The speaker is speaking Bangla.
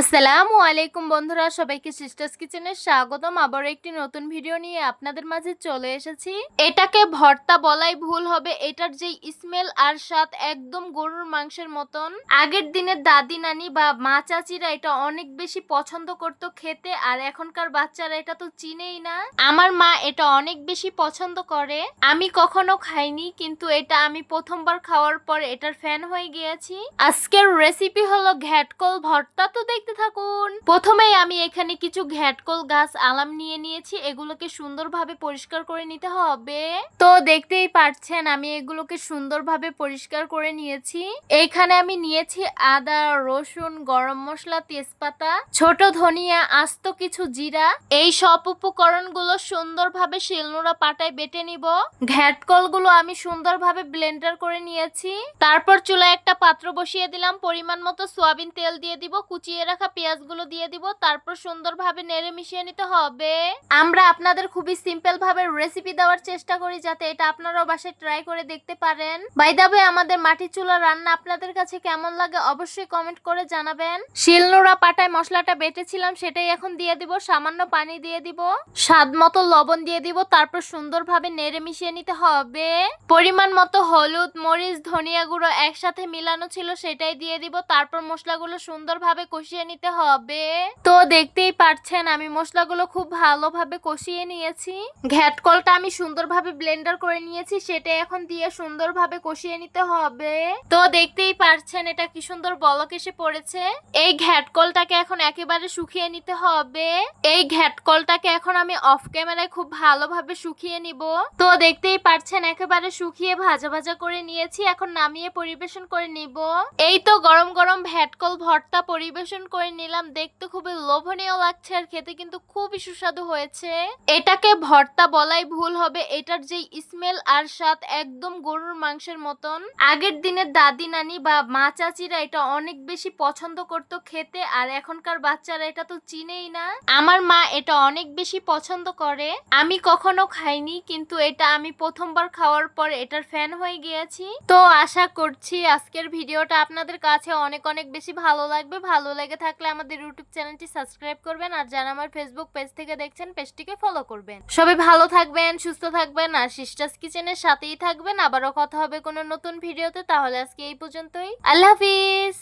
আসসালামু আলাইকুম বন্ধুরা, সবাইকে সিস্টার্স কিচেনে স্বাগতম। আবার একটি নতুন ভিডিও নিয়ে আপনাদের মাঝে চলে এসেছি। এটাকে ভর্তা বলাই ভুল হবে, এটার যে স্মেল আর স্বাদ একদম গরুর মাংসের মতন। আগের দিনের দাদি নানি বা মা চাচিরা এটা অনেক বেশি পছন্দ করত খেতে, আর এখনকার বাচ্চারা এটা তো চিনেই না। আমার মা এটা অনেক বেশি পছন্দ করে। আমি কখনো খাইনি, কিন্তু এটা আমি প্রথমবার খাওয়ার পর এটার ফ্যান হয়ে গিয়েছি। আজকের রেসিপি হলো ঘ্যাটকল ভর্তা, তো দেখতে থাকুন। প্রথমেই আমি এখানে কিছু ঘ্যাটকল গাছ, আলাম নিয়ে নিয়েছি। এগুলোকে সুন্দরভাবে পরিষ্কার করে নিতে হবে। তো দেখতেই পারছেন আমি এগুলোকে সুন্দরভাবে পরিষ্কার করে নিয়েছি। এখানে আমি নিয়েছি আদা, রসুন, গরম মশলা, তেজপাতা, ছোট ধনিয়া, আস্ত কিছু জিরা। এই সব উপকরণগুলো সুন্দরভাবে শিলনোড়া পাটায় বেটে নিব। ঘ্যাটকলগুলো আমি সুন্দরভাবে ব্লেন্ডার করে নিয়েছি। তারপর চুলায় একটা পাত্র বসিয়ে দিলাম। পরিমাণ মতো সোয়াবিন তেল দিয়ে দিব। কুচিয়ে পেঁয়াজগুলো দিয়ে দিব, তারপর সুন্দরভাবে নেড়ে মিশিয়ে নিতে হবে। আমরা আপনাদের খুবই সিম্পল ভাবে রেসিপি দেওয়ার চেষ্টা করি যাতে এটা আপনারাও বাসায় ট্রাই করে দেখতে পারেন। বাই বাইদাবে আমাদের মাটি চুলা রান্না আপনাদের কাছে কেমন লাগে অবশ্যই কমেন্ট করে জানাবেন। শিলনোড়া পাটায় মশলাটা বেটেছিলাম, সেটাই এখন দিয়ে দিব, সামান্য পানি দিয়ে দিব। স্বাদ মতো লবণ দিয়ে দিব, তারপর সুন্দরভাবে নেড়ে মিশিয়ে নিতে হবে। পরিমাণ মতো হলুদ, মরিচ, ধনিয়া গুঁড়ো একসাথে মিলানো ছিল, সেটাই দিয়ে দিব। তারপর মশলাগুলো সুন্দরভাবে কষিয়ে নিতে হবে। তো দেখতেই পারছেন, আমি মশলাগুলো খুব ভালোভাবে কষিয়ে নিয়েছি। ঘ্যাটকলটা আমি সুন্দরভাবে ব্লেন্ডার করে নিয়েছি, সেটা এখন দিয়ে সুন্দরভাবে কষিয়ে নিতে হবে। তো দেখতেই পারছেন, এটা কি সুন্দর বলক এসে পড়েছে। এই ঘ্যাটকলটাকে এখন একেবারে শুকিয়ে নিতে হবে। এই ঘ্যাটকলটাকে এখন আমি অফ ক্যামেরায় খুব ভালোভাবে শুকিয়ে নিব। তো দেখতেই পারছেন, একেবারে শুকিয়ে ভাজা ভাজা করে নিয়েছি, এখন নামিয়ে পরিবেশন করে নিব। এই তো গরম গরম ভ্যাটকল ভর্তা পরিবেশন করে নিলাম। দেখতে খুবই লোভনীয় লাগছে আর খেতে কিন্তু খুবই সুস্বাদু হয়েছে। এটাকে ভর্তা বলাই ভুল হবে। এটার যে স্মেল আর স্বাদ একদম গরুর মাংসের মতন। আগের দিনের দাদি নানি বা মা চাচিরা এটা অনেক বেশি পছন্দ করত খেতে আর এখনকার বাচ্চারা এটা তো চিনেই না। আমার মা এটা অনেক বেশি পছন্দ করে। আমি কখনো খাইনি কিন্তু এটা আমি প্রথমবার খাওয়ার পর এটার ফ্যান হয়ে গিয়েছি। তো আশা করছি আজকের ভিডিওটা আপনাদের কাছে অনেক অনেক বেশি ভালো লাগবে। ভালো লেগে থাকলে আমাদের ইউটিউব চ্যানেলটি সাবস্ক্রাইব করবেন আর যারা আমার ফেসবুক পেজ থেকে দেখছেন পেজটিকে ফলো করবেন। সবাই ভালো থাকবেন, সুস্থ থাকবেন আর সিস্টার্স কিচেনের সাথেই থাকবেন। আবারও কথা হবে কোনো নতুন ভিডিওতে তাহলে আজকে এই পর্যন্তই। আল্লাহ হাফিজ!